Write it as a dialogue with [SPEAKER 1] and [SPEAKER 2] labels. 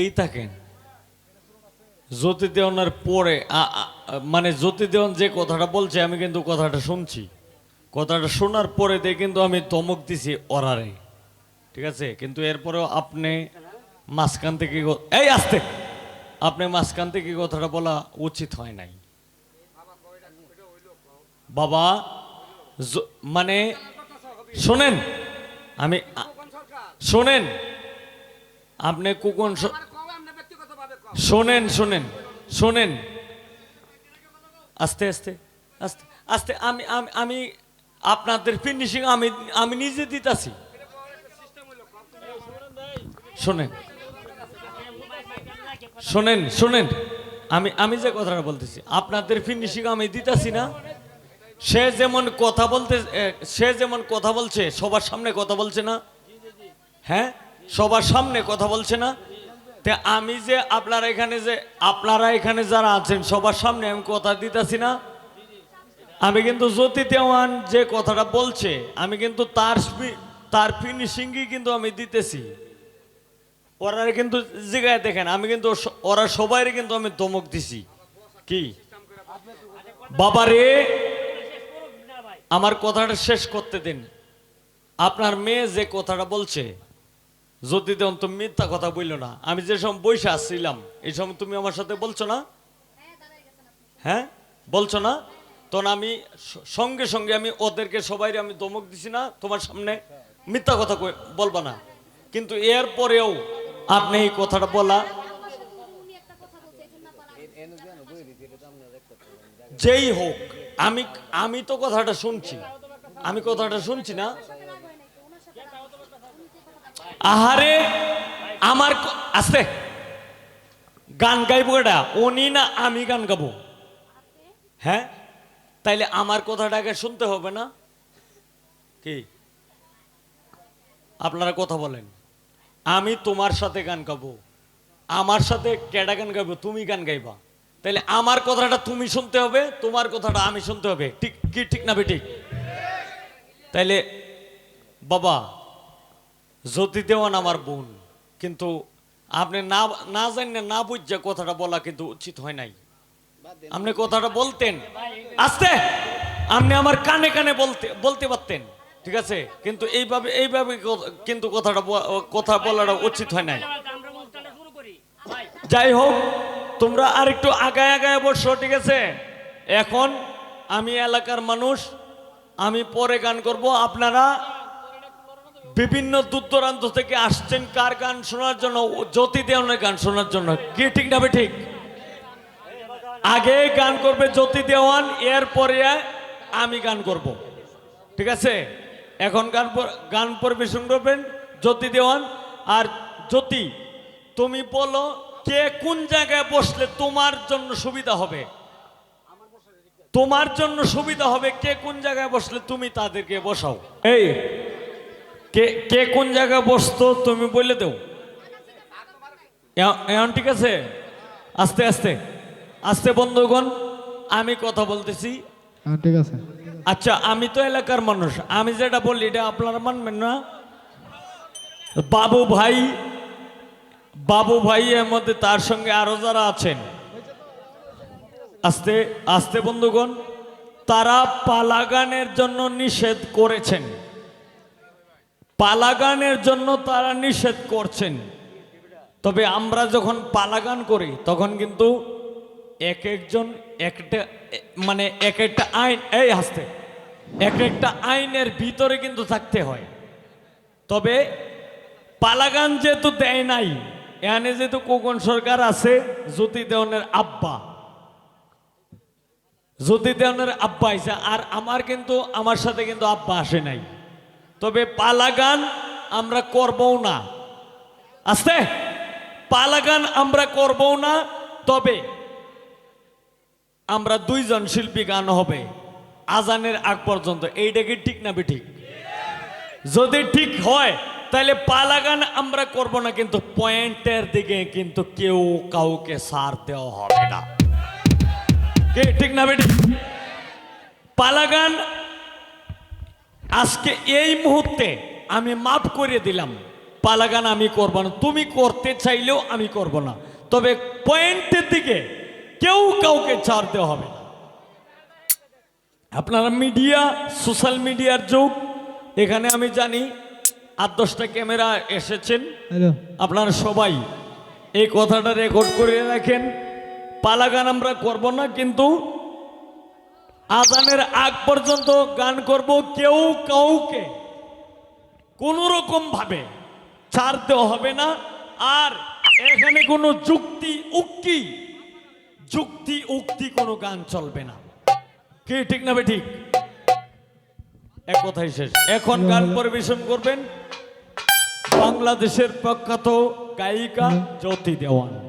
[SPEAKER 1] এই থাকেন। জ্যোতি দেওয়ানোর পরে মানে জ্যোতি দেওয়ান যে কথাটা বলছে, আমি কিন্তু কথাটা শুনছি। কথাটা শোনার পরে দিয়ে কিন্তু আমি তমক দিছি অরারে। ঠিক আছে? কিন্তু এরপরেও আপনি মাঝখান থেকে এই আসতে! আপনি মাঝখান থেকে কথাটা বলা উচিত হয় নাই। বাবা মানে শোনেন, আমি শোনেন, আপনি কুকন শোনেন শোনেন শোনেন। আস্তে আস্তে আস্তে আস্তে, আমি আমি আপনাদের ফিনিশিং আমি আমি নিজে দিতাছি। শোনেন শোনেন শোনেন। আমি আমি যে কথাটা বলতেছি, আপনাদের ফিনিশিং আমি দিতাছি না। সে যেমন কথা বলতে সে যেমন কথা বলছে, সবার সামনে কথা বলছে না। হ্যাঁ? সবার সামনে কথা বলছে না। আমি যে আপনারা এখানে যে, আপনারা এখানে যারা আছেন, সবার সামনে আমি কথা দিতেছি না? আমি কিন্তু জ্যোতি দেওয়ান যে কথাটা বলছে, আমি কিন্তু তার তার ফিনিশিংই কিন্তু আমি দিতেছি। ওরা কিন্তু জায়গায় দেখেন, আমি কিন্তু ওরা সবাই কিন্তু আমি ধমক দিছি। কি? বাবারে, আমার কথাটা শেষ করতে দিন। আপনার মেয়ে যে কথাটা বলছে যদি দেন তো মিথ্যা কথা বলল না। আমি যে সময় বসে আসছিলাম এই সময় তুমি আমার সাথে বলছো না? হ্যাঁ? বলছো না? তখন আমি সঙ্গে সঙ্গে আমি ওদেরকে সবাই আমি দমক দিছি না, তোমার সামনে মিথ্যা কথা বলবা না। কিন্তু এর পরেও আপনি এই কথাটা বলা। যেই হোক, আমি আমি তো কথাটা শুনছি। আমি কথাটা শুনছি না। আহারে, আমার আস্তে। গান গাইবো এটা উনি না আমি গান গাবো? হ্যাঁ? তাইলে আমার কথাটাকে শুনতে হবে না? কি? আপনারা কথা বলেন। আমি তোমার সাথে গান গাবো। আমার সাথে কেডা গান গাইবো? তুমি গান গাইবা। তাইলে আমার কথাটা তুমি শুনতে হবে, তোমার কথাটা আমি শুনতে হবে। ঠিক কি? ঠিক না ঠিক তাইলে, বাবা জ্যোতি দেওয়ান আমার বোন। কিন্তু আপনি না না জানেন না বুঝছে কথাটা বলা কিন্তু উচিত হয় নাই। আপনি কথাটা বলতেন। আস্তে! আপনি আমার কানে কানে বলতে বলতে পারতেন। ঠিক আছে? কিন্তু এইভাবে এইভাবে কিন্তু কথাটা কথা বলাটা উচিত হয় নাই। যাই হোক, তোমরা আর একটু আগায় আগায় বসো, ঠিক আছে? এখন আমি এলাকার মানুষ, আমি পরে গান করব। আপনারা বিভিন্ন দূর দূরান্ত থেকে আসছেন কার গান শোনার জন্য? জ্যোতি দেওয়ানের গান শোনার জন্য। কি ঠিক না ঠিক? আগে গান করবে জ্যোতি দেওয়ান, এরপরে আমি গান করব। ঠিক আছে? এখন গান গান পরিবেশন করবেন জ্যোতি দেওয়ান। আর জ্যোতি, তুমি বলো কে কোন জায়গায় বসলে তোমার জন্য সুবিধা হবে? তোমার জন্য সুবিধা হবে কে কোন জায়গায় বসলে তুমি তাদেরকে বসাও। এই কে কে কোন জায়গায় বসতো তুমি বলে দেও। এখন ঠিক আছে? আস্তে আস্তে। আস্তে বন্ধুগণ আমি কথা বলতেছি।
[SPEAKER 2] হ্যাঁ ঠিক আছে।
[SPEAKER 1] আচ্ছা আমি তো এলাকার মানুষ। আমি যেটা বলি এটা আপনারা মানবেন না। বাবু ভাই বাবু ভাই এর মধ্যে তার সঙ্গে আরও যারা আছেন আস্তে আস্তে বন্ধুগণ তারা পালাগানের জন্য নিষেধ করেছেন। পালাগানের জন্য তারা নিষেধ করছেন। তবে আমরা যখন পালাগান করি, তখন কিন্তু এক একজন একটা মানে এক একটা আইন, এই হাসতে, এক একটা আইনের ভিতরে কিন্তু থাকতে হয়। তবে পালাগান যেহেতু দেয় নাই, এখানে যেহেতু কোকন সরকার আছে জ্যোতি দেওয়ানের আব্বা। জ্যোতি দেওয়ানের আব্বা আইসা আর আমার কিন্তু, আমার সাথে কিন্তু আব্বা আসে নাই। তবে পালাগান আমরা করবও না। আস্তে। পালাগান আমরা করবও না, তবে আমরা দুইজন শিল্পী গান হবে। আজানের আগ পর্যন্ত। এইটা কি ঠিক না ঠিক যদি ঠিক হয় তাহলে পালাগান আমরা করব না, কিন্তু পয়েন্টের দিকে কিন্তু কেউ কাউকে সার দেওয়া হবে না। ঠিক না বেটি পালাগান আজকে এই মুহূর্তে আমি মাফ করে দিলাম। পালাগান আমি করব না। তুমি করতে চাইলেও আমি করব না। তবে পয়েন্টের দিকে কেউ কাউকে ছাড় দেওয়া হবে না। আপনারা মিডিয়া সোশ্যাল মিডিয়ার যুগ। এখানে আমি জানি আট দশটা ক্যামেরা এসেছেন। আপনারা সবাই এই কথাটা রেকর্ড করে রাখেন। পালাগান আমরা করব না কিন্তু আজানের আগ পর্যন্ত গান করব কেউ কাউকে। কোনো রকম ভাবে ছাড় দেওয়া হবে না। আর এখানে কোনো যুক্তি উক্তি যুক্তি উক্তি কোনো গান চলবে না। কি, ঠিক না ঠিক এক কথাই শেষ। এখন গান পরিবেশন করবেন বাংলাদেশের প্রখ্যাত গায়িকা জ্যোতি দেওয়ান।